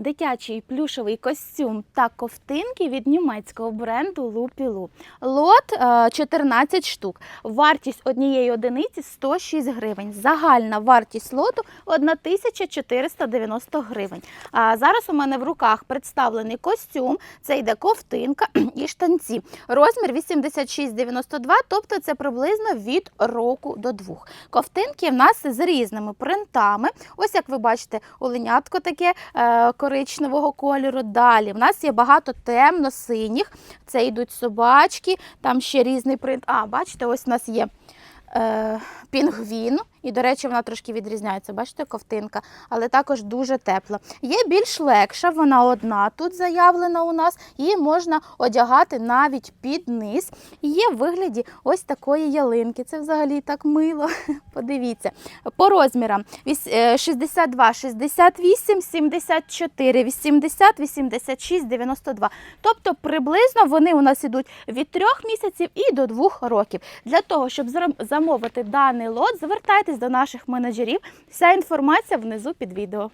дитячий плюшовий костюм та ковтинки від німецького бренду Лупілу. Лот е, 14 штук. Вартість однієї одиниці 106 гривень. Загальна вартість лоту 1490 гривень. А зараз у мене в руках представлений костюм. Це йде ковтинка і штанці. Розмір 86,92, тобто це приблизно від року до двох. Ковтинки в нас з різними принтами. Ось як ви бачите, оленятко таке е, коричневого кольору. Далі в нас є багато темно-синіх. Це йдуть собачки, там ще різний принт. А, бачите, ось у нас є. Е, пінгвін, і, до речі, вона трошки відрізняється, бачите, ковтинка, але також дуже тепла. Є більш легша, вона одна тут заявлена у нас, її можна одягати навіть під низ. Є в вигляді ось такої ялинки. Це взагалі так мило. Подивіться. По розмірам е, 62, 68, 74, 80, 86, 92. Тобто приблизно вони у нас ідуть від 3 місяців і до 2 років. Для того, щоб замовити даний лот, звертайтесь до наших менеджерів. Вся інформація внизу під відео.